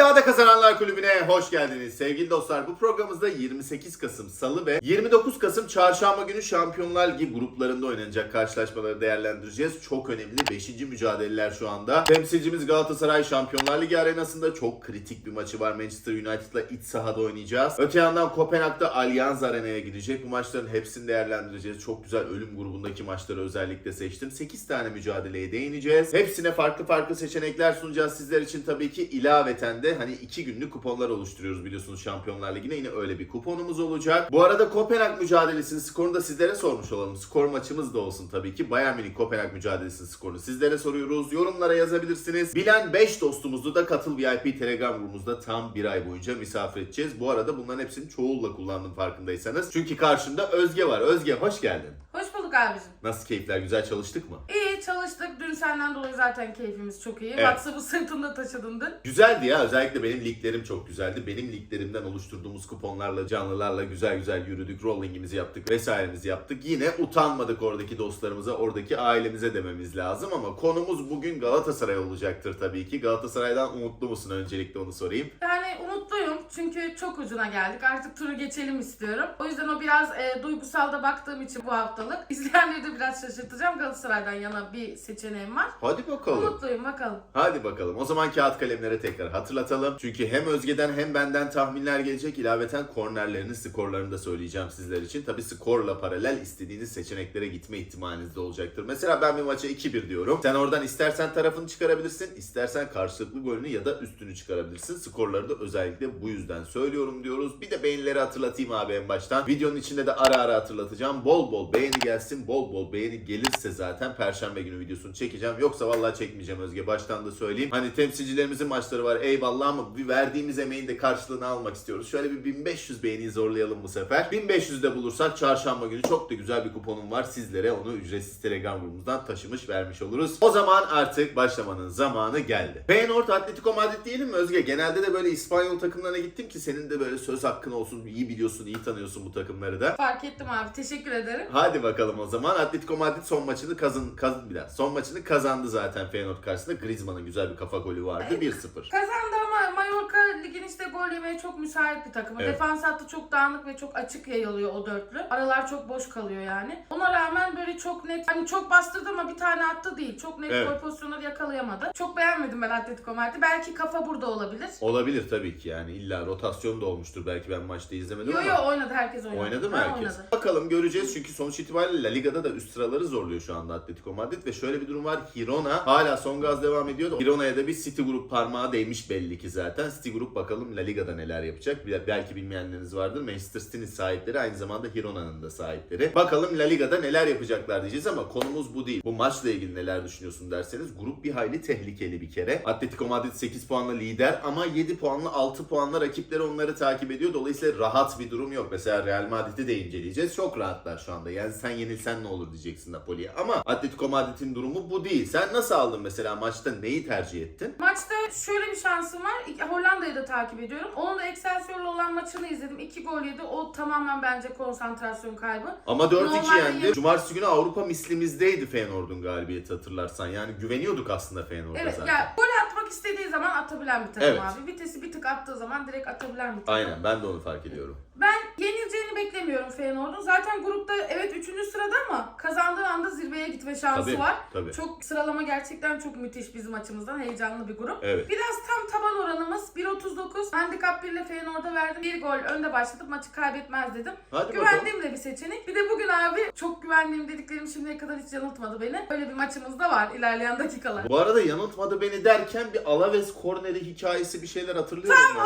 İddiada Kazananlar Kulübü'ne hoş geldiniz. Sevgili dostlar bu programımızda 28 Kasım Salı ve 29 Kasım Çarşamba günü Şampiyonlar Ligi gruplarında oynanacak karşılaşmaları değerlendireceğiz. Çok önemli 5. mücadeleler şu anda. Temsilcimiz Galatasaray Şampiyonlar Ligi arenasında çok kritik bir maçı var. Manchester United'la iç sahada oynayacağız. Öte yandan Kopenhag'da Allianz Arena'ya gidecek. Bu maçların hepsini değerlendireceğiz. Çok güzel ölüm grubundaki maçları özellikle seçtim. 8 tane mücadeleye değineceğiz. Hepsine farklı farklı seçenekler sunacağız sizler için tabii ki ilaveten de hani 2 günlük kuponlar oluşturuyoruz biliyorsunuz Şampiyonlar Ligi'ne yine öyle bir kuponumuz olacak. Bu arada Kopenhag mücadelesinin skorunu da sizlere sormuş olalım. Skor maçımız da olsun tabii ki. Bayern Münih Kopenhag mücadelesinin skorunu sizlere soruyoruz. Yorumlara yazabilirsiniz. Bilen 5 dostumuzu da Katıl VIP Telegram grubumuzda tam bir ay boyunca misafir edeceğiz. Bu arada bunların hepsini çoğulla kullandım farkındaysanız. Çünkü karşımda Özge var. Özge hoş geldin. Hoş bulduk abicim. Nasıl keyifler? Güzel çalıştık mı? İyi çalıştık. Dün senden dolayı zaten keyfimiz çok iyi. Evet. WhatsApp'ı sırtında taşıdın dün. Güzeldi ya. Özellikle benim liglerim çok güzeldi. Benim liglerimden oluşturduğumuz kuponlarla, canlılarla güzel güzel yürüdük. Rollingimizi yaptık, vesairemizi yaptık. Yine utanmadık oradaki dostlarımıza, oradaki ailemize dememiz lazım ama konumuz bugün Galatasaray olacaktır tabii ki. Galatasaray'dan umutlu musun öncelikle onu sorayım. Yani umutluyum çünkü çok ucuna geldik. Artık turu geçelim istiyorum. O yüzden o biraz e, duygusal da baktığım için bu haftalık. İzleyenleri de biraz şaşırtacağım. Galatasaray'dan yana bir seçeneğim var. Hadi bakalım. Umutluyum bakalım. Hadi bakalım. O zaman kağıt kalemlere tekrar hatırlatalım. Çünkü hem Özge'den hem benden tahminler gelecek. İlaveten kornerlerinin skorlarını da söyleyeceğim sizler için. Tabi skorla paralel istediğiniz seçeneklere gitme ihtimaliniz de olacaktır. Mesela ben bir maça 2-1 diyorum. Sen oradan istersen tarafını çıkarabilirsin. istersen karşılıklı golünü ya da üstünü çıkarabilirsin. Skorları da özellikle bu yüzden söylüyorum diyoruz. Bir de beğenileri hatırlatayım abi en baştan. Videonun içinde de ara ara hatırlatacağım. Bol bol beğeni gelsin. Bol bol beğeni gelirse zaten Perşembe günü videosunu çekeceğim. Yoksa vallahi çekmeyeceğim Özge. Baştan da söyleyeyim. Hani temsilcilerimizin maçları var eyvallah ama bir verdiğimiz emeğin de karşılığını almak istiyoruz. Şöyle bir 1500 beğeniyi zorlayalım bu sefer. 1500'de bulursak çarşamba günü çok da güzel bir kuponum var. Sizlere onu ücretsiz Telegram grubumuzdan taşımış vermiş oluruz. O zaman artık başlamanın zamanı geldi. Feyenoord Atletico Madrid diyelim mi Özge? Genelde de böyle İspanyol takımlarına gittim ki senin de böyle söz hakkın olsun. İyi biliyorsun, iyi tanıyorsun bu takımları da. Fark ettim abi. Teşekkür ederim. Hadi bakalım o zaman. Atletico Madrid son maçını kazan, kazan bir daha. Son maçını kazandı zaten Feyenoord karşısında. Griezmann'ın güzel bir kafa golü vardı. 1-0. Kazandı ama Mallorca ligin işte gol yemeye çok müsait bir takım. Evet. Defans hattı çok dağınık ve çok açık yayılıyor o dörtlü. Aralar çok boş kalıyor yani. Ona rağmen böyle çok net hani çok bastırdı ama bir tane attı değil. Çok net Evet. gol pozisyonları yakalayamadı. Çok beğenmedim ben Atletico Madrid'i. Belki kafa burada olabilir. Olabilir tabii ki yani. illa rotasyon da olmuştur. Belki ben maçta izlemedim Yo ama. yo oynadı herkes oynadı. Oynadı mı Ha, herkes? Oynadı. Bakalım göreceğiz çünkü sonuç itibariyle La Liga'da da üst sıraları zorluyor şu anda Atletico Madrid ve şöyle bir durum var. Girona hala son gaz devam ediyor. Girona'ya da bir City Grup parmağı değmiş belli ki zaten. City Grup bakalım La Liga'da neler yapacak. Belki bilmeyenleriniz vardır. Manchester City'nin sahipleri aynı zamanda Girona'nın da sahipleri. Bakalım La Liga'da neler yapacaklar diyeceğiz ama konumuz bu değil. Bu maçla ilgili neler düşünüyorsun derseniz grup bir hayli tehlikeli bir kere. Atletico Madrid 8 puanla lider ama 7 puanla 6 puanla rakipleri onları takip ediyor. Dolayısıyla rahat bir durum yok. Mesela Real Madrid'i de inceleyeceğiz. Çok rahatlar şu anda. Yani sen yenilsen ne olur diyeceksin Napoli'ye. Ama Atletico Madrid'in durumu bu değil. Sen nasıl aldın mesela maçta neyi tercih ettin? Maçta şöyle bir şansım var. İlk- Hollanda'yı da takip ediyorum. Onun da Excelsior'la olan maçını izledim. İki gol yedi. O tamamen bence konsantrasyon kaybı. Ama 4-2 Normalde yendi. yedi- Cumartesi günü Avrupa mislimizdeydi Feyenoord'un galibiyeti hatırlarsan. Yani güveniyorduk aslında Feyenoord'a Evet zaten. ya gol atmak istediği zaman atabilen bir takım Evet. abi. Vitesi bir tık attığı zaman direkt atabilen bir takım. Aynen ben de onu fark ediyorum. Ben yenileceğini beklemiyorum Feyenoord'un. Zaten grupta evet 3. sırada ama kazandığı anda zirveye gitme şansı Tabii, var. tabii. Çok sıralama gerçekten çok müthiş bizim açımızdan. Heyecanlı bir grup. Evet. Biraz tam taban oranımız 1.39. Handikap 1 ile Feyenoord'a verdim. Bir gol önde başlatıp maçı kaybetmez dedim. Hadi bakalım. Güvendiğim de bir seçenek. Bir de bugün abi çok güvendiğim dediklerim şimdiye kadar hiç yanıltmadı beni. Öyle bir maçımız da var ilerleyen dakikalar. Bu arada yanıltmadı beni derken bir Alaves korneri hikayesi bir şeyler hatırlıyorum ben.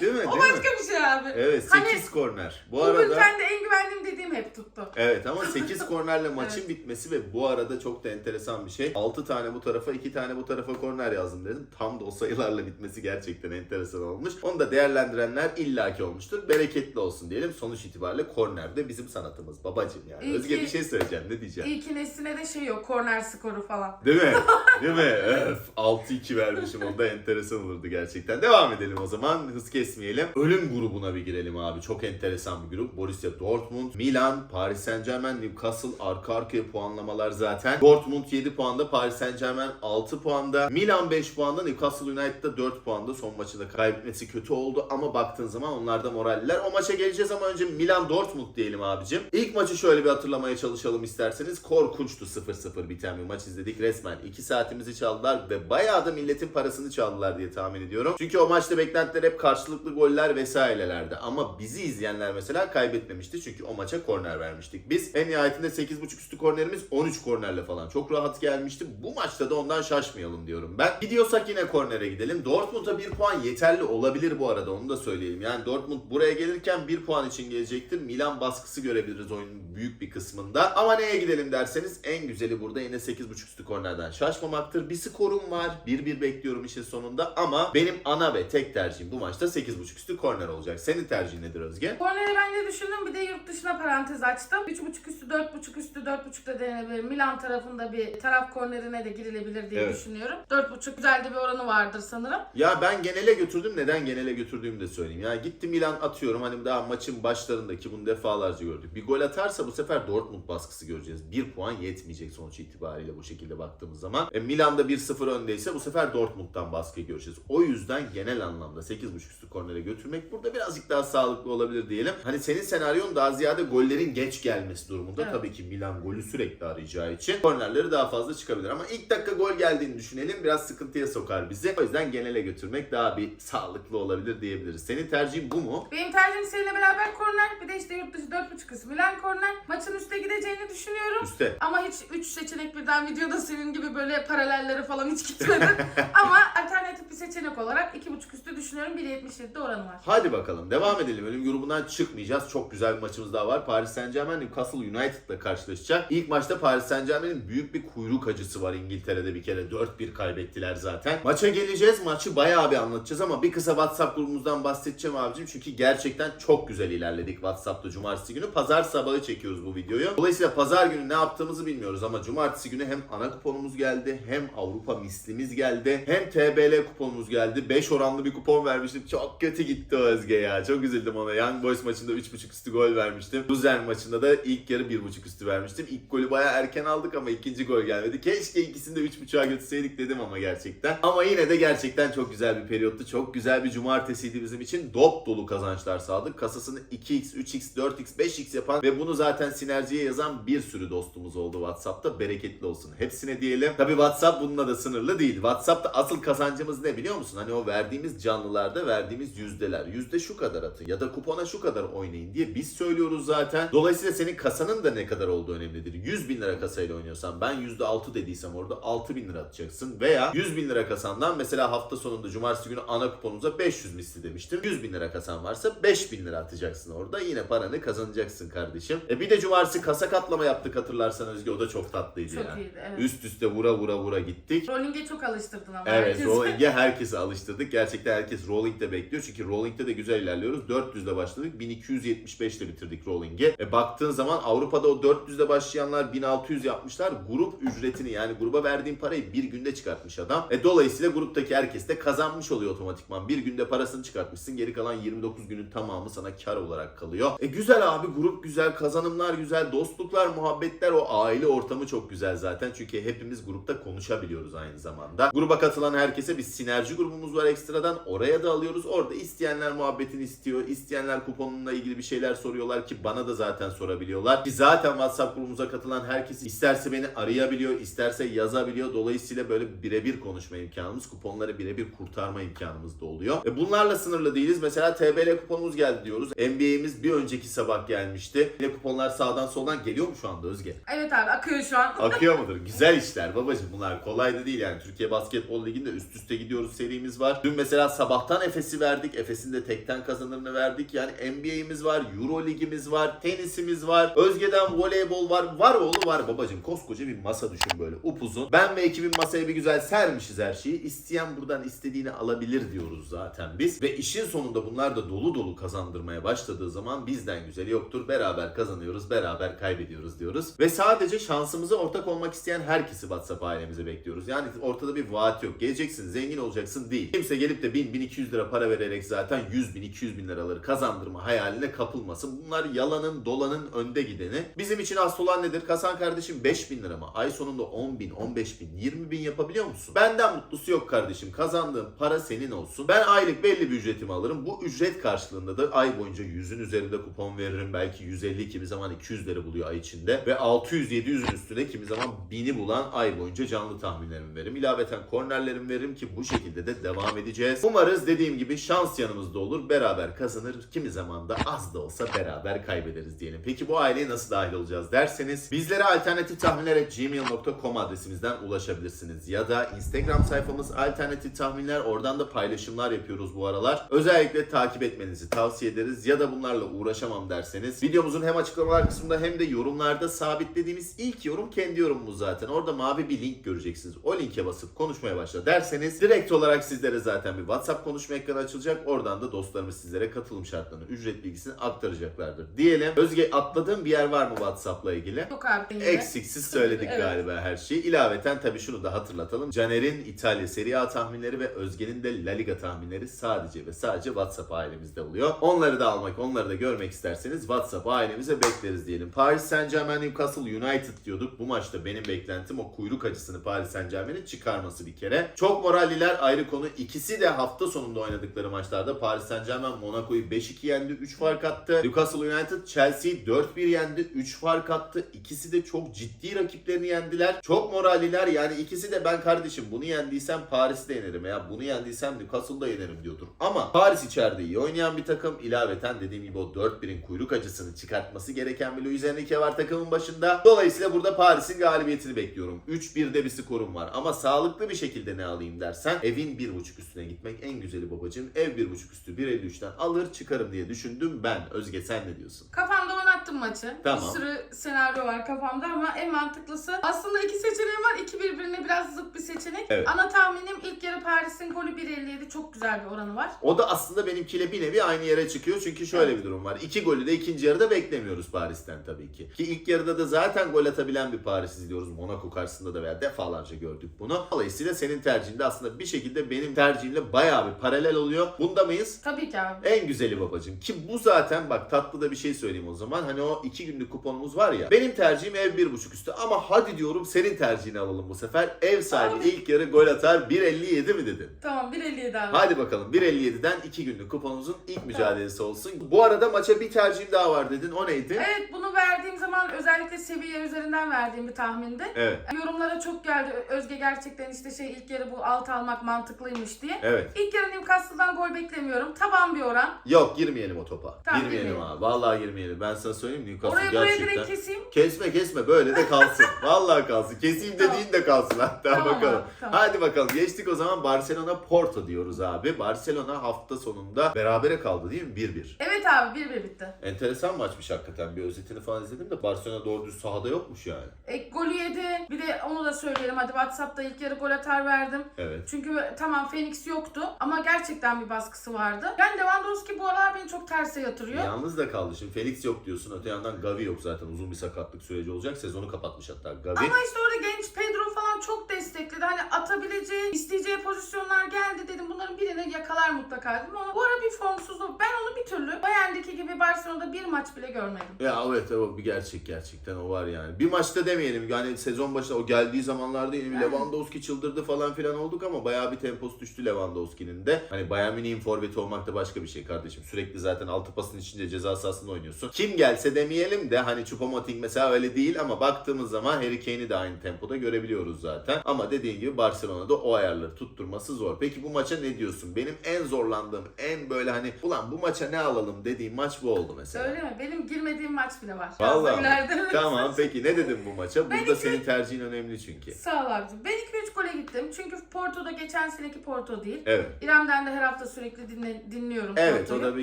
Değil mi? O Değil mi? başka bir şey abi. Evet 8 Hani korner. Bu Bu arada bültende en güvendiğim dediğim hep tuttu. Evet ama 8 kornerle maçın Evet. bitmesi ve bu arada çok da enteresan bir şey. 6 tane bu tarafa 2 tane bu tarafa korner yazdım dedim. Tam da o sayılarla bitmesi gerçekten enteresan olmuş. Onu da değerlendirenler illaki olmuştur. Bereketli olsun diyelim. Sonuç itibariyle korner de bizim sanatımız babacım yani. İyi Özge ki- bir şey söyleyeceğim ne diyeceğim? Ki Nesli'ne de şey yok korner skoru falan. Değil mi? Değil mi? Öf, 6-2 vermişim onda enteresan olurdu gerçekten. Devam edelim o zaman. Hız kesmeyelim. Ölüm grubuna bir girelim abi. Çok çok enteresan bir grup. Borussia Dortmund, Milan, Paris Saint Germain, Newcastle arka arkaya puanlamalar zaten. Dortmund 7 puanda, Paris Saint Germain 6 puanda, Milan 5 puanda, Newcastle United'da 4 puanda. Son maçında kaybetmesi kötü oldu ama baktığın zaman onlar da moralliler. O maça geleceğiz ama önce Milan Dortmund diyelim abicim. İlk maçı şöyle bir hatırlamaya çalışalım isterseniz. Korkunçtu 0-0 biten bir maç izledik. Resmen 2 saatimizi çaldılar ve bayağı da milletin parasını çaldılar diye tahmin ediyorum. Çünkü o maçta beklentiler hep karşılıklı goller vesairelerdi. Ama bizi izleyenler mesela kaybetmemişti. Çünkü o maça korner vermiştik. Biz en nihayetinde 8.5 üstü kornerimiz 13 kornerle falan çok rahat gelmişti. Bu maçta da ondan şaşmayalım diyorum ben. Gidiyorsak yine kornere gidelim. Dortmund'a 1 puan yeterli olabilir bu arada onu da söyleyelim. Yani Dortmund buraya gelirken 1 puan için gelecektir. Milan baskısı görebiliriz oyunun büyük bir kısmında. Ama neye gidelim derseniz en güzeli burada yine 8.5 üstü kornerden şaşmamaktır. Bir skorum var. 1-1 bekliyorum işin sonunda ama benim ana ve tek tercihim bu maçta 8.5 üstü korner olacak. Senin tercihin nedir Özge? Korneri ben de düşündüm. Bir de yurt dışına parantez açtım. 3.5 üstü, 4.5 üstü, 4.5 da denenebilir. Milan tarafında bir taraf kornerine de girilebilir diye Evet. düşünüyorum. 4.5 güzel de bir oranı vardır sanırım. Ya ben genele götürdüm. Neden genele götürdüğümü de söyleyeyim. Yani gitti Milan atıyorum. Hani daha maçın başlarındaki bunu defalarca gördük. Bir gol atarsa bu sefer Dortmund baskısı göreceğiz. Bir puan yetmeyecek sonuç itibariyle bu şekilde baktığımız zaman. E, Milan'da 1-0 öndeyse bu sefer Dortmund'dan baskı göreceğiz. O yüzden genel anlamda 8.5 üstü kornere götürmek burada birazcık daha sağlıklı olabilir diyelim. Hani senin senaryon daha ziyade gollerin geç gelmesi durumunda. Evet. Tabii ki Milan golü sürekli arayacağı için kornerleri daha fazla çıkabilir. Ama ilk dakika gol geldiğini düşünelim. Biraz sıkıntıya sokar bizi. O yüzden genele götürmek daha bir sağlıklı olabilir diyebiliriz. Senin tercihin bu mu? Benim tercihim seninle beraber korner. Bir de işte yurt dışı 4.5 kısmı Milan korner. Maçın üste gideceğini düşünüyorum. Üste. Ama hiç 3 seçenek birden videoda senin gibi böyle paralellere falan hiç gitmedim. Ama alternatif bir seçenek olarak 2.5 üstü düşünüyorum. 1.77'de oranı var. Hadi bakalım devam edelim. Ölüm grubundan çıkmayacağız. Çok güzel bir maçımız daha var. Paris Saint Germain Newcastle United'la karşılaşacak. İlk maçta Paris Saint Germain'in büyük bir kuyruk acısı var İngiltere'de bir kere. 4-1 kaybettiler zaten. Maça geleceğiz. Maçı bayağı bir anlatacağız ama bir kısa WhatsApp grubumuzdan bahsedeceğim abicim. Çünkü gerçekten çok güzel ilerledik WhatsApp'ta cumartesi günü. Pazar sabahı çekiyoruz bu videoyu. Dolayısıyla pazar günü ne yaptığımızı bilmiyoruz ama cumartesi günü hem ana kuponumuz geldi hem Avrupa mislimiz geldi hem TBL kuponumuz geldi. 5 oranlı bir kupon vermiştim. Çok kötü gitti Özge ya. Çok üzüldüm ona. Young Boys maçında 3.5 üstü gol vermiştim. Luzern maçında da ilk yarı 1.5 üstü vermiştim. İlk golü bayağı erken aldık ama ikinci gol gelmedi. Keşke ikisini de 3.5'a götürseydik dedim ama gerçekten. Ama yine de gerçekten çok güzel bir periyottu. Çok güzel bir cumartesiydi bizim için. Dop dolu kazançlar sağladık. Kasasını 2x, 3x, 4x, 5x yapan ve bunu zaten sinerjiye yazan bir sürü dostumuz oldu WhatsApp'ta. Bereketli olsun. Hepsine diyelim. Tabi WhatsApp bununla da sınırlı değil. WhatsApp'ta asıl kazancımız ne biliyor musun? Hani o verdiğimiz canlılarda verdiğimiz yüzdeler. Yüzde şu kadar atın ya da kupona şu kadar oynayın diye biz söylüyoruz zaten. Dolayısıyla senin kasanın da ne kadar olduğu önemlidir. 100 bin lira kasayla oynuyorsan ben yüzde altı dediysem orada 6 bin lira atacaksın. Veya 100 bin lira kasandan mesela hafta sonunda cumartesi günü ana kuponunuza 500 misli demiştim. 100 bin lira kasan varsa 5 bin lira atacaksın orada. Yine paranı kazanacaksın kardeşim. E bir de cumartesi kasa katlama yaptık hatırlarsan Özge o da çok tatlıydı Çok ya. iyiydi evet. Üst üste vura vura vura gittik. Rolling'e çok alıştırdın ama Evet herkesi. rolling'e herkesi alıştırdık. Gerçekten herkes rolling'de bekliyor. Çünkü rolling'de de güzel ilerliyoruz. 400'de başladık. 1275'te bitirdik rolling'i. E baktığın zaman Avrupa'da o 400'de başlayanlar 1600 yapmışlar. Grup ücretini yani gruba verdiğin parayı bir günde çıkartmış adam. E dolayısıyla gruptaki herkes de kazanmış oluyor otomatikman. Bir günde parasını çıkartmışsın. Geri kalan 29 günün tamamı sana kar olarak kalıyor. E güzel abi grup güzel, kazanımlar güzel, dostluklar, muhabbetler o aile ortamı çok güzel zaten. Çünkü hepimiz grupta konuşabiliyoruz aynı zamanda. Gruba katılan herkese bir sinerji grubumuz var ekstradan. Oraya da alıyoruz. Orada isteyenler muhabbetini istiyor. isteyenler kuponunla ilgili bir şeyler soruyorlar ki bana da zaten sorabiliyorlar. Ki zaten WhatsApp grubumuza katılan herkes isterse beni arayabiliyor, isterse yazabiliyor. Dolayısıyla böyle birebir konuşma imkanımız, kuponları birebir kurtarma imkanımız da oluyor. E bunlarla sınırlı değiliz. Mesela TBL kuponumuz geldi diyoruz. NBA'miz bir önceki sabah gelmişti. Yine kuponlar sağdan soldan geliyor mu şu anda Özge? Evet abi akıyor şu an. Akıyor mudur? Güzel işler babacım bunlar. Kolay da değil yani. Türkiye Basketbol Ligi'nde üst üste gidiyoruz serimiz var. Dün mesela sabahtan Efes'i verdik. Efes'in de tekten kazanırını verdik. Yani NBA'imiz var, Euro Ligimiz var, tenisimiz var. Özge'den voleybol var. Var oğlu var babacım. Koskoca bir masa düşün böyle upuzun. Ben ve ekibim masaya bir güzel sermişiz her şeyi. İsteyen buradan istediğini alabilir diyoruz zaten biz. Ve işin sonunda bunlar da dolu dolu kazandırmaya başladığı zaman bizden güzeli yoktur. Beraber kazanıyoruz, beraber kaybediyoruz diyoruz. Ve sadece şansımıza ortak olmak isteyen herkesi WhatsApp ailemize bekliyoruz. Yani ortada bir vaat yok. Geleceksin, zengin olacaksın değil. Kimse gelip de 1000-1200 lira para vererek zaten 100 bin, 200 bin liraları kazan kazandırma hayaline kapılmasın. Bunlar yalanın dolanın önde gideni. Bizim için asıl olan nedir? Kasan kardeşim 5000 lira mı? Ay sonunda 10 bin, 15 bin, 20 bin yapabiliyor musun? Benden mutlusu yok kardeşim. Kazandığın para senin olsun. Ben aylık belli bir ücretimi alırım. Bu ücret karşılığında da ay boyunca 100'ün üzerinde kupon veririm. Belki 150 kimi zaman 200'leri buluyor ay içinde. Ve 600-700'ün üstüne kimi zaman 1000'i bulan ay boyunca canlı tahminlerimi veririm. İlaveten kornerlerimi veririm ki bu şekilde de devam edeceğiz. Umarız dediğim gibi şans yanımızda olur. Beraber kazanır. Kimi zaman da az da olsa beraber kaybederiz diyelim. Peki bu aileye nasıl dahil olacağız derseniz bizlere alternatif tahminler gmail.com adresimizden ulaşabilirsiniz. Ya da Instagram sayfamız alternatif tahminler. Oradan da paylaşımlar yapıyoruz bu aralar. Özellikle takip etmenizi tavsiye ederiz. Ya da bunlarla uğraşamam derseniz videomuzun hem açıklamalar kısmında hem de yorumlarda sabitlediğimiz ilk yorum kendi yorumumuz zaten. Orada mavi bir link göreceksiniz. O linke basıp konuşmaya başla derseniz direkt olarak sizlere zaten bir WhatsApp konuşma ekranı açılacak. Oradan da dostlarımız sizlere katılım şartlarını, ücret bilgisini aktaracaklardır. Diyelim. Özge atladığım bir yer var mı WhatsApp'la ilgili? Yok abi. yine. Eksiksiz söyledik Evet. galiba her şeyi. İlaveten tabii şunu da hatırlatalım. Caner'in İtalya Serie A tahminleri ve Özge'nin de La Liga tahminleri sadece ve sadece WhatsApp ailemizde oluyor. Onları da almak, onları da görmek isterseniz WhatsApp ailemize bekleriz diyelim. Paris Saint Germain Newcastle United diyorduk. Bu maçta benim beklentim o kuyruk acısını Paris Saint Germain'in çıkarması bir kere. Çok moralliler ayrı konu. İkisi de hafta sonunda oynadıkları maçlarda Paris Saint Germain Monaco'yu 5-2 yendi, 3 fark attı. Newcastle United Chelsea'yi 4-1 yendi, 3 fark attı. İkisi de çok ciddi rakiplerini yendiler. Çok moralliler yani ikisi de ben kardeşim bunu yendiysem Paris'te yenerim ya bunu yendiysem Newcastle'da yenerim diyordur. Ama Paris içeride iyi oynayan bir takım. İlaveten dediğim gibi o 4-1'in kuyruk acısını çıkartması gereken bir Luis Enrique var takımın başında. Dolayısıyla burada Paris'in galibiyetini bekliyorum. 3-1'de bir skorum var ama sağlıklı bir şekilde ne alayım dersen evin 1.5 üstüne gitmek en güzeli babacığım. Ev 1.5 üstü 1.53'ten alır çıkarım diye düşündüm ben. Özge sen ne diyorsun? Kafamda oynattım maçı. Tamam. Bir sürü senaryo var kafamda ama en mantıklısı aslında iki seçeneğim var. İki birbirine biraz zıt bir seçenek. Evet. Ana tahminim ilk yarı Paris'in golü 1.57 çok güzel bir oranı var. O da aslında benimkiyle bir nevi aynı yere çıkıyor. Çünkü şöyle bir durum var. İki golü de ikinci yarıda beklemiyoruz Paris'ten tabii ki. Ki ilk yarıda da zaten gol atabilen bir Paris izliyoruz. Monaco karşısında da veya defalarca gördük bunu. Dolayısıyla senin tercihinde aslında bir şekilde benim tercihimle bayağı bir paralel oluyor. Bunda mıyız? Tabii ki abi. En güzeli babacım. Ki bu zaten bak tatlı da bir şey söyleyeyim o zaman. Hani o iki günlük kuponumuz var ya. Benim tercihim ev bir buçuk üstü. Ama hadi diyorum senin tercihini alalım bu sefer. Ev sahibi Abi. ilk yarı gol atar 1.57 mi dedin? Tamam 1.57 abi. Hadi bakalım 1.57'den 2 günlük kuponumuzun ilk mücadelesi olsun. Bu arada maça bir tercihim daha var dedin. O neydi? Evet bunu verdiğim zaman özellikle seviye üzerinden verdiğim bir tahmindi. Evet. Yorumlara çok geldi. Özge gerçekten işte şey ilk yarı bu alt almak mantıklıymış diye. Evet. İlk yarı Newcastle'dan gol beklemiyorum. Taban bir oran. Yok girmeyelim o topa. Tamam, girmeyelim girmeyelim. abi. Vallahi girmeyelim. Ben sana söyleyeyim Newcastle Oraya buraya gerçekten. direkt keseyim. Kesme kesme böyle de kalsın. Vallahi kalsın. Keseyim Tamam. dediğin de kalsın hatta Tamam bakalım. tamam. Hadi bakalım. Geçtik o zaman Barcelona Porto diyoruz abi. Barcelona hafta sonunda berabere kaldı değil mi? 1-1. Evet abi 1-1 bitti. Enteresan maçmış hakikaten. Bir özetini falan izledim de Barcelona doğru düz sahada yokmuş yani. E, golü yedi. Bir de onu da söyleyelim. Hadi WhatsApp'ta ilk yarı gol atar verdim. Evet. Çünkü tamam Phoenix yoktu ama gerçekten bir baskısı vardı. Ben Lewandowski bu aralar beni çok terse yatırıyor. Yalnız da kaldı. Şimdi Felix yok diyorsun. Öte yandan Gavi yok zaten. Uzun bir sakatlık süreci olacak. Sezonu kapatmış hatta Gavi. Ama işte orada genç Pedro falan çok destekledi. Hani atabileceği, isteyeceği pozisyonlar geldi dedim. Bunların birini yakalar mutlaka dedim ama bu ara bir formsuzluk. Ben onu bir türlü Bayern'deki gibi Barcelona'da bir maç bile görmedim. Ya evet o bir gerçek gerçekten o var yani. Bir maçta demeyelim yani sezon başında o geldiği zamanlarda Yani. Lewandowski çıldırdı falan filan olduk ama bayağı bir temposu düştü Lewandowski'nin de. Hani Bayern Münih'in forveti olmak da başka bir şey kardeşim. Sürekli zaten altı pasın içinde ceza sahasında oynuyorsun. Kim gelse demeyelim de hani Choupo-Moting mesela öyle değil ama baktığımız zaman Harry Kane'i de aynı tempoda görebiliyoruz zaten. Ama dediğin gibi Barcelona'da o ayarları tutturması zor. Peki bu maça ne diyorsun? Benim en zorlandığım, en böyle hani ulan bu maça ne alalım dediğim maç bu oldu mesela. Öyle mi? Benim girmediğim maç bile var. Vallahi mi? Tamam peki ne dedin bu maça? Burada iki- senin tercihin önemli çünkü. Sağ ol abicim. Ben 2-3 gole gittim. Çünkü Porto'da geçen seneki Porto değil. Evet. İrem'den de her hafta sürekli dinle, dinliyorum Evet o Porto'yu. da bir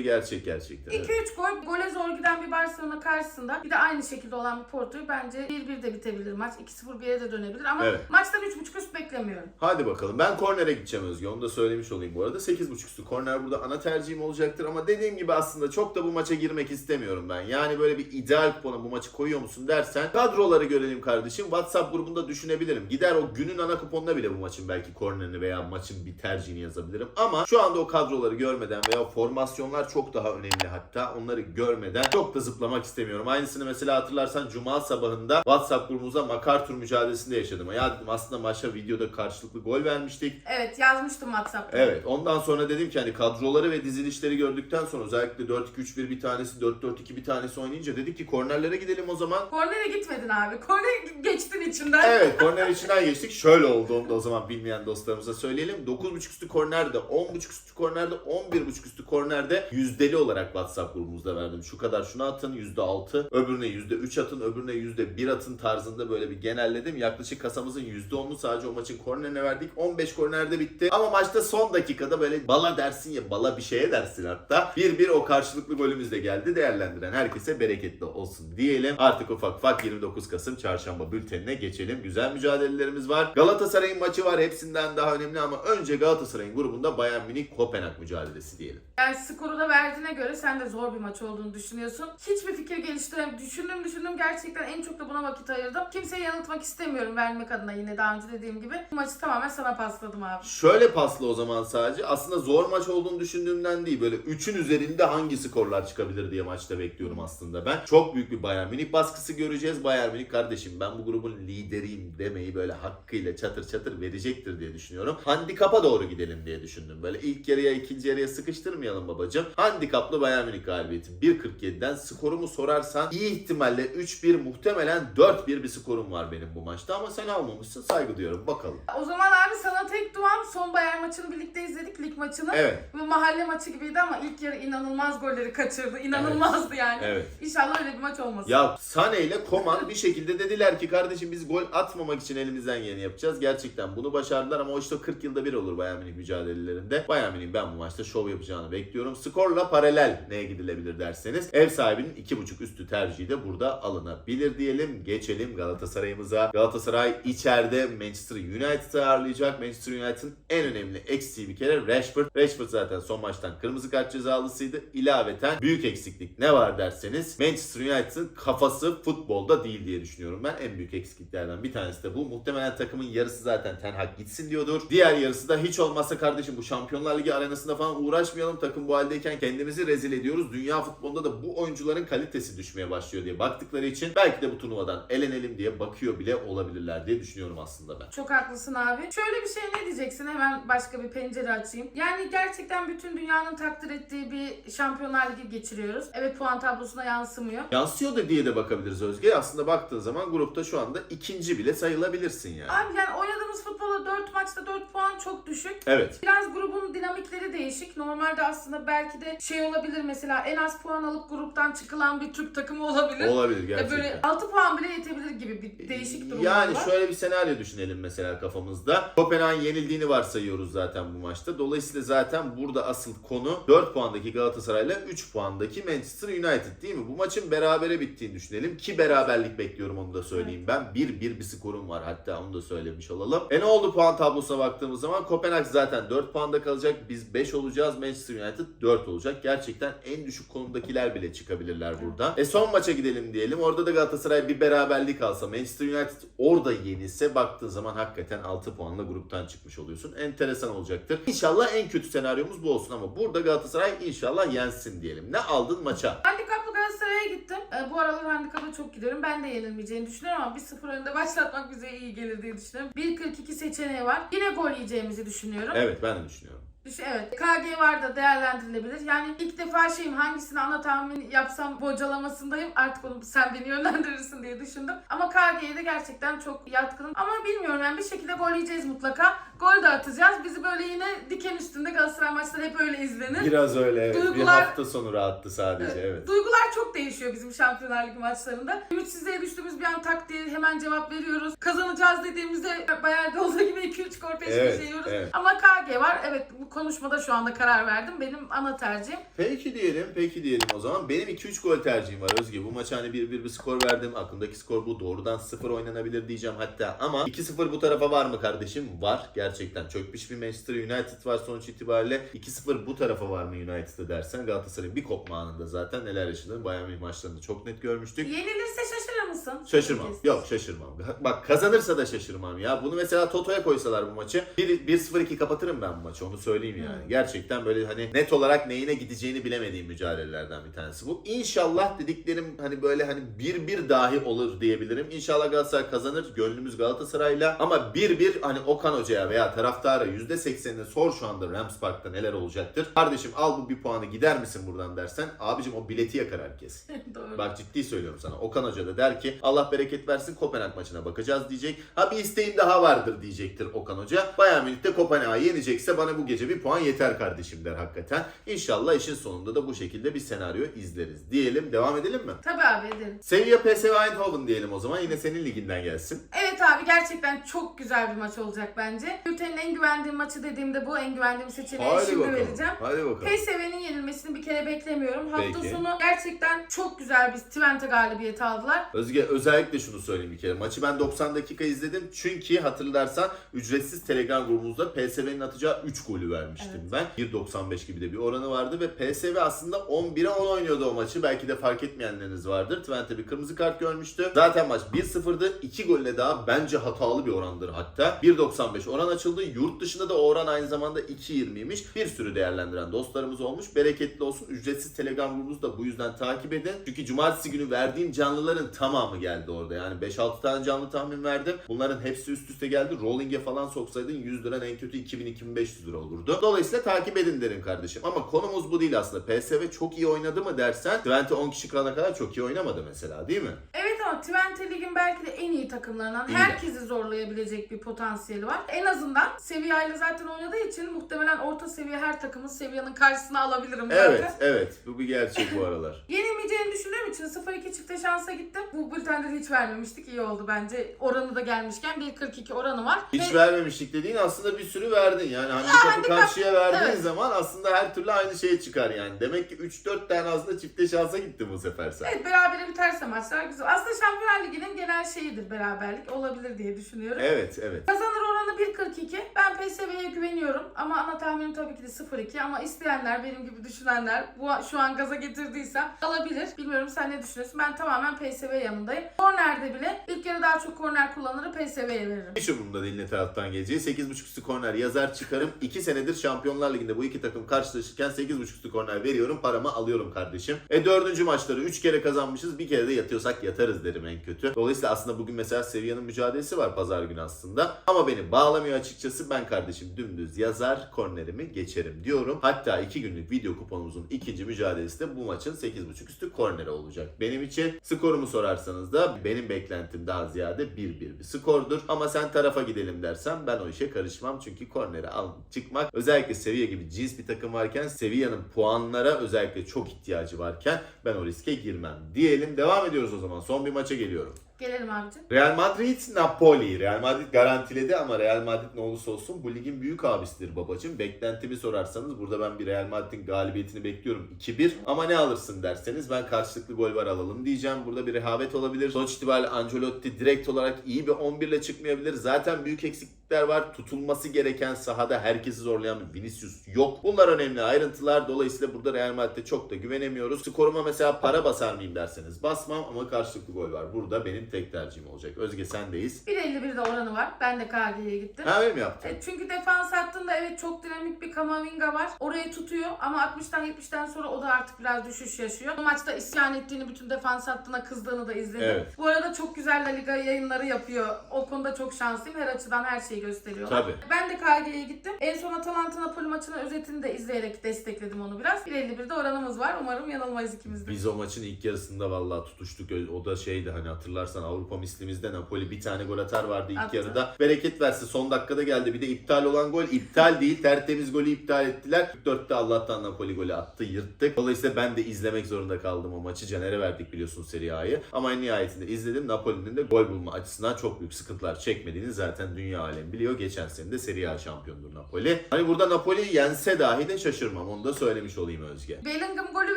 gerçek gerçekten. Evet. 2-3 gol, gole zor giden bir Barcelona karşısında bir de aynı şekilde olan bir Porto'yu bence 1-1 de bitebilir maç. 2-0 bir yere de dönebilir ama Evet. maçtan 3.5 üst beklemiyorum. Hadi bakalım. Ben kornere gideceğim Özge. Onu da söylemiş olayım bu arada. 8.5 üstü korner burada ana tercihim olacaktır ama dediğim gibi aslında çok da bu maça girmek istemiyorum ben. Yani böyle bir ideal kupona bu maçı koyuyor musun dersen kadroları görelim kardeşim. WhatsApp grubunda düşünebilirim. Gider o günün ana kuponuna bile bu maçın belki kornerini veya maçın bir tercihini yazabilirim. Ama şu anda o kadroları görmeden veya formasyonlar çok daha önemli hatta. Onları görmeden çok da zıplamak istemiyorum. Aynısını mesela hatırlarsan Cuma sabahında WhatsApp grubumuza MacArthur mücadelesinde yaşadım. Ya dedim aslında maçta videoda karşılıklı gol vermiştik. Evet yazmıştım WhatsApp'ta. Evet ondan sonra dedim ki hani kadroları ve dizilişleri gördükten sonra özellikle 4-2-3-1 bir tanesi 4-4-2 bir tanesi oynayınca dedik ki kornerlere gidelim o zaman. Kornere gitmedin abi. Kornere geçtin içinden. Evet korner içinden geçtik. Şöyle oldu onu da o zaman bilmeyen dostlarımıza söyleyelim. 9.5 üstü kornerde, 10.5 üstü kornerde, 11.5 üstü kornerde yüzdeli olarak WhatsApp grubumuzda verdim. Şu kadar şunu atın %6, öbürüne %3 atın, öbürüne %1 atın tarzında böyle bir genelledim. Yaklaşık kasamızın %10'unu sadece o maçın kornerine verdik. 15 kornerde bitti. Ama maçta son dakikada böyle bala dersin ya bala bir şeye dersin hatta. 1-1 o karşılıklı golümüz de geldi. Değerlendiren herkese bereketli olsun diyelim. Artık ufak ufak 29 Kasım çarşamba bültenine geçelim. Güzel mücadelelerimiz var. Galatasaray'ın maçı var. Hepsinden daha önemli ama önce Galatasaray'ın grubunda Bayern Münih Kopenhag mücadelesi diyelim. Yani skoru da verdiğine göre sen de zor bir maç olduğunu düşünüyorsun. Hiçbir fikir geliştirem. Düşündüm düşündüm gerçekten en çok da buna vakit ayırdım. Kimseyi yanıltmak istemiyorum vermek adına yine daha önce dediğim gibi. Bu maçı tamamen sana pasladım abi. Şöyle paslı o zaman sadece. Aslında zor maç olduğunu düşündüğümden değil. Böyle 3'ün üzerinde hangi skorlar çıkabilir diye maçta bekliyorum aslında ben. Çok büyük bir Bayern Münih baskısı göreceğiz. Bayern Münih kardeşim ben bu grubun lideriyim demeyi böyle hakkıyla çatır çatır verecektir diye düşünüyorum. Handikapa doğru gidelim diye düşündüm. Böyle ilk yarıya ikinci yarıya sıkıştırmayalım babacım. Handikaplı Bayern Münih galibiyeti 1.47'den skorumu sorarsan iyi ihtimalle 3-1 muhtemelen 4-1 bir skorum var benim bu maçta ama sen almamışsın saygı duyuyorum bakalım. O zaman abi sana tek duam son Bayern maçını birlikte izledik lig maçını. Evet. Bu mahalle maçı gibiydi ama ilk yarı inanılmaz golleri kaçırdı. İnanılmazdı yani. Evet. İnşallah öyle bir maç olmasın. Ya Sane ile Koman bir şekilde dediler ki kardeşim biz gol atmamak için elimizden geleni yapacağız. Gerçekten bunu başardılar ama o işte 40 yılda bir olur Bayern Münih mücadelelerinde. Bayern Münih'in ben bu maçta şov yapacağını bekliyorum. Skorla paralel neye gidilebilir derseniz ev sahibinin 2.5 üstü tercihi de burada alınabilir diyelim. Geçelim Galatasaray'ımıza. Galatasaray içeride Manchester United'ı ağırlayacak. Manchester United'ın en önemli eksiği bir kere Rashford. Rashford zaten son maçtan kırmızı kart cezalısıydı. İlaveten büyük eksiklik ne var derseniz Manchester United'ın kafası futbolda değil diye düşünüyorum ben. En büyük eksikliklerden bir tanesi de bu. Muhtemelen takımın yarısı zaten Ten Hag gitsin diyordur. Diğer yarısı da hiç olmazsa kardeşim bu Şampiyonlar Ligi arenasında falan uğraşmayalım. Takım bu haldeyken kendimizi rezil ediyoruz. Dünya futbolunda da bu oyuncuların kalitesi düşmeye başlıyor diye baktıkları için belki de bu turnuvadan elenelim diye bakıyor bile olabilirler diye düşünüyorum aslında ben. Çok haklısın abi. Şöyle bir şey ne diyeceksin? Hemen başka bir pencere açayım. Yani gerçekten bütün dünyanın takdir ettiği bir Şampiyonlar Ligi geçiriyoruz. Evet puan tablosuna yansımıyor. Yansıyor da diye de bakabiliriz Özge. Aslında baktığın zaman grupta şu anda ikinci bile sayılabilirsin yani. Abi yani oynadığımız futbola 4 maçta 4 puan çok düşük. Evet. Biraz grubun dinamikleri değişik. Normalde aslında belki de şey olabilir mesela en az puan alıp gruptan çıkılan bir Türk takımı olabilir. Olabilir Ya gerçekten. böyle 6 puan bile yetebilir gibi bir değişik durumlar Yani var. şöyle bir senaryo düşünelim mesela kafamızda. Kopenhag'ın yenildiğini varsayıyoruz zaten bu maçta. Dolayısıyla zaten burada asıl konu 4 puandaki Galatasaray'la 3 puandaki Manchester United değil mi? Bu maçın berabere bittiğini düşünelim ki beraberlik bekliyorum onu da söyleyeyim ben. 1-1 bir skorum var hatta onu da söylemiş olalım. E ne oldu puan tablosuna baktığımız zaman Kopenhag zaten 4 puanda kalacak. Biz 5 olacağız. Manchester United 4 olacak. Gerçekten en düşük konumdakiler bile çıkabilirler burada. E son maça gidelim diyelim. Orada da Galatasaray bir beraberlik alsa Manchester United orada yenilse baktığın zaman hakikaten 6 puanla gruptan çıkmış oluyorsun. Enteresan olacaktır. İnşallah en kötü senaryomuz bu olsun ama burada Galatasaray inşallah yensin diyelim. Ne aldın maça? Handikaplı Galatasaray'a gittim. Ee, bu aralar handikapa çok gidiyorum. Ben de yenilmeyeceğini düşünüyorum ama 1-0 önde başlatmak bize iyi gelir diye düşünüyorum. 1.42 seçeneği var. Yine gol yiyeceğimizi düşünüyorum. Evet ben de düşünüyorum. Evet. KG var da değerlendirilebilir. Yani ilk defa şeyim hangisini ana tahmin yapsam bocalamasındayım. Artık onu sen beni yönlendirirsin diye düşündüm. Ama KG'ye de gerçekten çok yatkınım. Ama bilmiyorum yani bir şekilde gol yiyeceğiz mutlaka. Gol de atacağız. Bizi böyle yine diken üstünde Galatasaray maçları hep öyle izlenir. Biraz öyle evet. Bir Duygular- hafta sonu rahattı sadece evet. Duygular çok değişiyor bizim Şampiyonlar Ligi maçlarında. Ümitsizliğe düştüğümüz bir an tak diye hemen cevap veriyoruz. Kazanacağız dediğimizde Bayern'de olduğu gibi 2-3 gol peş Evet, peşe yiyoruz. evet. Ama KG var. Evet bu konuşmada şu anda karar verdim. Benim ana tercihim. Peki diyelim, peki diyelim o zaman. Benim 2-3 gol tercihim var Özge. Bu maç hani 1-1 bir skor verdim. Aklımdaki skor bu. Doğrudan 0 oynanabilir diyeceğim hatta. Ama 2-0 bu tarafa var mı kardeşim? Var. Gerçekten çökmüş bir Manchester United var sonuç itibariyle. 2-0 bu tarafa var mı United'ı dersen Galatasaray'ın bir kopma anında zaten neler yaşadığını Bayern Münih maçlarında çok net görmüştük. Yenilirse şaşırır mısın? Şaşırmam. Herkes. Yok şaşırmam. Bak kazanırsa da şaşırmam ya. Bunu mesela Toto'ya koysalar bu maçı 1 1-0-2 kapatırım ben bu maçı. Onu söyleyeyim yani. Hmm. Gerçekten böyle hani net olarak neyine gideceğini bilemediğim mücadelelerden bir tanesi bu. İnşallah dediklerim hani böyle hani 1-1 dahi olur diyebilirim. İnşallah Galatasaray kazanır. Gönlümüz Galatasaray'la. Ama 1-1 hani Okan Hoca'ya veya taraftara %80'ini sor şu anda Rams Park'ta neler olacaktır. Kardeşim al bu bir puanı gider misin buradan dersen abicim o bileti yakar herkes. Doğru. Bak ciddi söylüyorum sana. Okan Hoca da der ki Allah bereket versin Kopenhag maçına bakacağız diyecek. Ha bir isteğim daha vardır diyecektir Okan Hoca. Bayern Münih de Kopenhag'ı yenecekse bana bu gece bir puan yeter kardeşim der hakikaten. İnşallah işin sonunda da bu şekilde bir senaryo izleriz. Diyelim devam edelim mi? Tabii abi edelim. Sevilla PSV Eindhoven diyelim o zaman. Yine senin liginden gelsin. Evet abi gerçekten çok güzel bir maç olacak bence. Ülkenin en güvendiğim maçı dediğimde bu en güvendiğim seçeneği Hadi şimdi bakalım. vereceğim. Hadi bakalım. PSV'nin yenilmesini bir kere beklemiyorum. Hafta Peki. sonu gerçekten çok güzel bir Twente galibiyeti aldılar. Özge özellikle şunu söyleyeyim bir kere. Maçı ben 90 dakika izledim. Çünkü hatırlarsan ücretsiz Telegram grubumuzda PSV'nin atacağı 3 golü vermiştim ben. 1.95 gibi de bir oranı vardı ve PSV aslında 11'e 10 oynuyordu o maçı. Belki de fark etmeyenleriniz vardır. Twente bir kırmızı kart görmüştü. Zaten maç 1-0'dı. 2 golle daha bence hatalı bir orandır hatta. 1.95 oran açıldı. Yurt dışında da oran aynı zamanda 2.20'ymiş. Bir sürü değerlendiren dostlarımız olmuş. Bereketli olsun. Ücretsiz Telegram grubumuzu da bu yüzden takip edin. Çünkü cumartesi günü verdiğim canlıların tamamı geldi orada. Yani 5-6 tane canlı tahmin verdim. Bunların hepsi üst üste geldi. Rolling'e falan soksaydın 100 lira en kötü 2000-2500 lira olurdu. Dolayısıyla takip edin derim kardeşim. Ama konumuz bu değil aslında. PSV çok iyi oynadı mı dersen Twente 10 kişi kalana kadar çok iyi oynamadı mesela değil mi? Evet ama Twente Lig'in belki de en iyi takımlarından. Herkesi zorlayabilecek bir potansiyeli var. En azından seviyeyle zaten oynadığı için muhtemelen orta seviye her takımın seviyenin karşısına alabilirim zaten. Evet, evet. Bu bir gerçek bu aralar. Yenilmeyeceğini düşündüğüm için 0-2 çifte şansa gittim. Bu bültende de hiç vermemiştik. İyi oldu bence. Oranı da gelmişken 1.42 oranı var. Hiç Ve- vermemiştik dediğin aslında bir sürü verdin yani handikapı handikap- karşıya verdiğin evet. zaman aslında her türlü aynı şeye çıkar yani. Demek ki 3-4 tane aslında çifte şansa gittin bu sefer sen. Evet berabere biterse maçlar güzel. Aslında Şampiyonlar Ligi'nin genel şeyidir beraberlik. Olabilir diye düşünüyorum. Evet evet. Kazanır oranı 1.42. Ben PSV'ye güveniyorum ama ana tahminim tabii ki de 0-2 ama isteyenler benim gibi düşünenler bu şu an gaza getirdiysem alabilir. Bilmiyorum sen ne düşünüyorsun? Ben tamamen PSV yanındayım. Kornerde bile ilk yarı daha çok korner kullanırı PSV'ye veririm. Hiç umurumda değil ne taraftan geleceği. 8.5 üstü korner yazar çıkarım. 2 senedir Şampiyonlar Ligi'nde bu iki takım karşılaşırken 8.5 üstü korner veriyorum. Paramı alıyorum kardeşim. E dördüncü maçları 3 kere kazanmışız. Bir kere de yatıyorsak yatarız derim en kötü. Dolayısıyla aslında bugün mesela Sevilla'nın mücadelesi var pazar günü aslında. Ama beni bağlamıyor açıkçası. Ben kardeşim dümdüz yazar kornerimi geçerim diyorum. Hatta 2 günlük video kuponumuzun ikinci mücadelesi de bu maçın 8.5 üstü korneri olacak. Benim için skorumu sorarsanız da benim beklentim daha ziyade 1-1 bir skordur. Ama sen tarafa gidelim dersen ben o işe karışmam. Çünkü korneri al çıkmak özellikle Sevilla gibi cins bir takım varken Sevilla'nın puanlara özellikle çok ihtiyacı varken ben o riske girmem. Diyelim devam ediyoruz o zaman. Son bir maça geliyorum. Gelelim abicim. Real Madrid Napoli. Real Madrid garantiledi ama Real Madrid ne olursa olsun bu ligin büyük abisidir babacım. Beklentimi sorarsanız burada ben bir Real Madrid'in galibiyetini bekliyorum 2-1. Ama ne alırsın derseniz ben karşılıklı gol var alalım diyeceğim. Burada bir rehavet olabilir. Sonuç itibariyle Ancelotti direkt olarak iyi bir 11 ile çıkmayabilir. Zaten büyük eksiklikler var. Tutulması gereken sahada herkesi zorlayan bir Vinicius yok. Bunlar önemli ayrıntılar. Dolayısıyla burada Real Madrid'e çok da güvenemiyoruz. Skoruma mesela para basar mıyım derseniz basmam ama karşılıklı gol var. Burada benim tek tercihim olacak. Özge sendeyiz. 1.51'de oranı var. Ben de KG'ye gittim. Ha öyle mi yaptın? E, Çünkü defans hattında evet çok dinamik bir Kamavinga var. Orayı tutuyor ama 60'tan 70'ten sonra o da artık biraz düşüş yaşıyor. Bu maçta isyan ettiğini, bütün defans hattına kızdığını da izledim. Evet. Bu arada çok güzel La Liga yayınları yapıyor. O konuda çok şanslıyım. Her açıdan her şeyi gösteriyorlar. Tabii. Ben de KG'ye gittim. En son Atalanta Napoli maçının özetini de izleyerek destekledim onu biraz. 1.51'de oranımız var. Umarım yanılmayız ikimiz de. Biz o maçın ilk yarısında vallahi tutuştuk. O da şeydi hani hatırlarsan baksana Avrupa mislimizde Napoli bir tane gol atar vardı ilk Attı. yarıda. Bereket versin son dakikada geldi. Bir de iptal olan gol iptal değil. Tertemiz golü iptal ettiler. 44'te Allah'tan Napoli golü attı yırttık. Dolayısıyla ben de izlemek zorunda kaldım o maçı. Caner'e verdik biliyorsunuz Serie A'yı. Ama en nihayetinde izledim. Napoli'nin de gol bulma açısından çok büyük sıkıntılar çekmediğini zaten dünya alem biliyor. Geçen sene de Serie A şampiyondur Napoli. Hani burada Napoli yense dahi de şaşırmam. Onu da söylemiş olayım Özge. Bellingham golü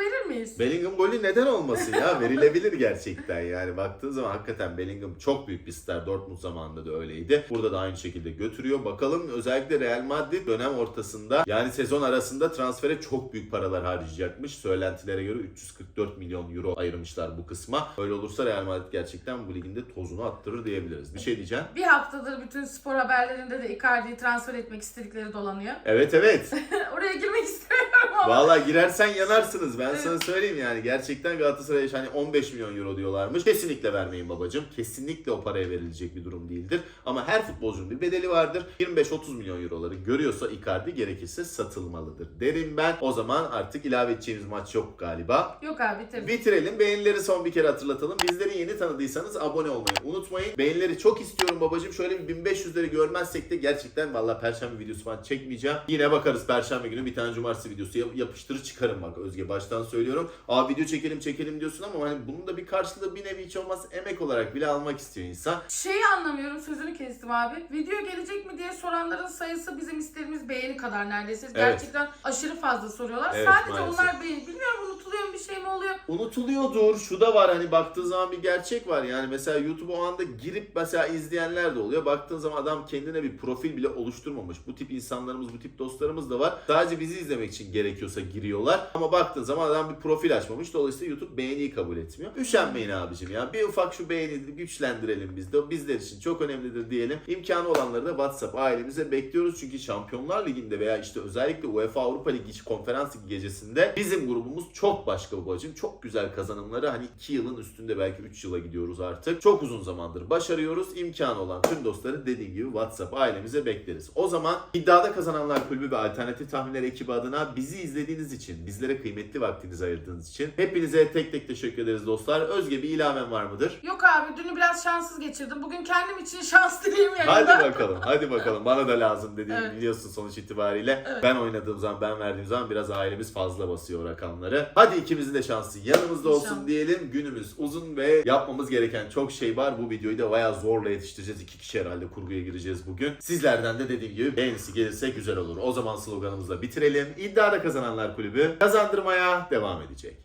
verir miyiz? Bellingham golü neden olmasın ya? Verilebilir gerçekten yani. Baktığın zaman hakikaten Bellingham çok büyük bir star. Dortmund zamanında da öyleydi. Burada da aynı şekilde götürüyor. Bakalım özellikle Real Madrid dönem ortasında yani sezon arasında transfere çok büyük paralar harcayacakmış. Söylentilere göre 344 milyon euro ayırmışlar bu kısma. Öyle olursa Real Madrid gerçekten bu liginde tozunu attırır diyebiliriz. Bir şey diyeceğim. Bir haftadır bütün spor haberlerinde de Icardi'yi transfer etmek istedikleri dolanıyor. Evet evet. Oraya girmek istemiyorum ama. Vallahi girersen yanarsınız ben sana söyleyeyim yani gerçekten Galatasaray'a hani 15 milyon euro diyorlarmış. Kesinlikle vermeyin babacım. Kesinlikle o paraya verilecek bir durum değildir. Ama her futbolcunun bir bedeli vardır. 25-30 milyon euroları görüyorsa Icardi gerekirse satılmalıdır derim ben. O zaman artık ilave edeceğimiz maç yok galiba. Yok abi tabii. Bitirelim. Beğenileri son bir kere hatırlatalım. Bizleri yeni tanıdıysanız abone olmayı unutmayın. Beğenileri çok istiyorum babacım. Şöyle bir 1500'leri görmezsek de gerçekten valla perşembe videosu falan çekmeyeceğim. Yine bakarız perşembe günü bir tane cumartesi videosu yap- yapıştırır çıkarım bak Özge baştan söylüyorum. Abi video çekelim çekelim diyorsun ama hani bunun da bir karşılığı bir nevi hiç olmaz emek olarak bile almak istiyor insan. Şeyi anlamıyorum sözünü kestim abi. Video gelecek mi diye soranların sayısı bizim istediğimiz beğeni kadar neredeyse. Gerçekten aşırı fazla soruyorlar. Evet, Sadece maalesef. onlar beğeni. Bilmiyorum unutuluyor mu bir şey mi oluyor? Unutuluyordur. Şu da var hani baktığı zaman bir gerçek var. Yani mesela YouTube o anda girip mesela izleyenler de oluyor. Baktığın zaman adam kendine bir profil bile oluşturmamış. Bu tip insanlarımız, bu tip dostlarımız da var. Sadece bizi izlemek için gerekiyorsa giriyorlar. Ama baktığın zaman adam bir profil açmamış. Dolayısıyla YouTube beğeniyi kabul etmiyor. Üşenmeyin abicim ya. Bir ufak şu beğeni güçlendirelim biz de. Bizler için çok önemlidir diyelim. İmkanı olanları da WhatsApp ailemize bekliyoruz. Çünkü Şampiyonlar Ligi'nde veya işte özellikle UEFA Avrupa Ligi konferans gecesinde bizim grubumuz çok başka babacım. Çok güzel kazanımları hani 2 yılın üstünde belki 3 yıla gidiyoruz artık. Çok uzun zamandır başarıyoruz. İmkanı olan tüm dostları dediğim gibi WhatsApp ailemize bekleriz. O zaman iddiada kazananlar kulübü ve alternatif tahminler ekibi adına bizi izlediğiniz için, bizlere kıymetli vaktinizi ayırdığınız için hepinize tek tek teşekkür ederiz dostlar. Özge bir ilaven var mıdır? Yok abi dünü biraz şanssız geçirdim. Bugün kendim için şans dileyim yani. Hadi bakalım, hadi bakalım. Bana da lazım dediğim Evet. biliyorsun sonuç itibariyle. Evet. Ben oynadığım zaman, ben verdiğim zaman biraz ailemiz fazla basıyor rakamları. Hadi ikimizin de şansı yanımızda olsun İnşallah. diyelim. Günümüz uzun ve yapmamız gereken çok şey var. Bu videoyu da bayağı zorla yetiştireceğiz. İki kişi herhalde kurguya gireceğiz bugün. Sizlerden de dediğim gibi beğenisi gelirse güzel olur. O zaman sloganımızla bitirelim. İddiada kazananlar kulübü kazandırmaya devam edecek.